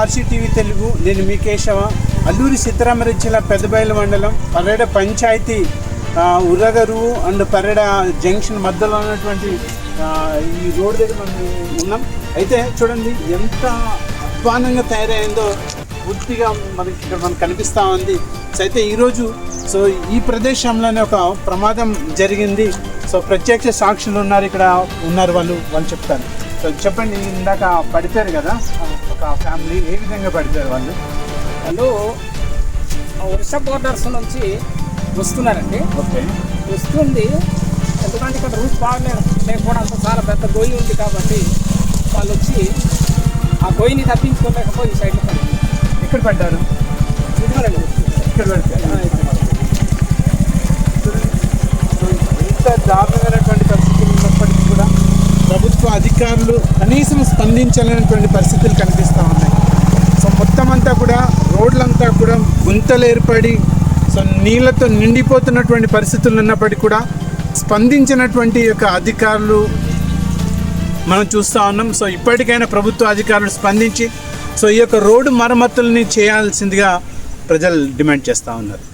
RCTV Telugu నేను మీ కేశవ. అల్లూరి సీతారామరాజు జిల్లా పెద్దబయలు మండలం పర్రెడ పంచాయతీ ఆ, అండ్ పర్రెడ జంక్షన్ మధ్యలో ఉన్నటువంటి ఈ రోడ్ దగ్గర మనం ఉన్నాం. అయితే చూడండి ఎంత అధ్వానంగా తయారైందో పూర్తిగా మనకి ఇక్కడ మనకు కనిపిస్తూ ఉంది. సో అయితే ఈరోజు సో ఈ ప్రదేశంలోనే ఒక ప్రమాదం జరిగింది. సో ప్రత్యక్ష సాక్షులు ఉన్నారు ఇక్కడ ఉన్నారు వాళ్ళు వాళ్ళు చెప్తారు. సో చెప్పండి ఇందాక పడిపోయారు కదా? ఒక ఫ్యామిలీ ఏ విధంగా పడిపోయారు వాళ్ళు? వాళ్ళు ఒరిస్సా బోర్డర్స్ నుంచి వస్తున్నారండి. ఓకే. వస్తుంది. ఎందుకంటే ఇక్కడ రూట్ బాగా లేకపోవడంతో చాలా పెద్ద గొయ్యి ఉంది కాబట్టి వాళ్ళు వచ్చి ఆ గొయ్యిని తప్పించుకోలేకపోయి ఈ సైడ్లో పడి ఎక్కడ పడ్డారు. ఇక్కడ పడిపోయారు ఆ, ఇక్కడ పడి. సో ఇంత దారుణమైనటువంటి పరిస్థితులు ఉన్నప్పటికీ కూడా ప్రభుత్వ అధికారులు కనీసం స్పందించలేనటువంటి పరిస్థితులు కనిపిస్తూ ఉన్నాయి. సో మొత్తం అంతా కూడా రోడ్లంతా కూడా గుంతలు ఏర్పడి సో నీళ్ళతో నిండిపోతున్నటువంటి పరిస్థితులు ఉన్నప్పటికీ కూడా స్పందించినటువంటి యొక్క అధికారులు మనం చూస్తూ ఉన్నాం. సో ఇప్పటికైనా ప్రభుత్వ అధికారులు స్పందించి సో ఈ యొక్క రోడ్డు మరమ్మతుల్ని చేయాల్సిందిగా ప్రజలు డిమాండ్ చేస్తూ ఉన్నారు.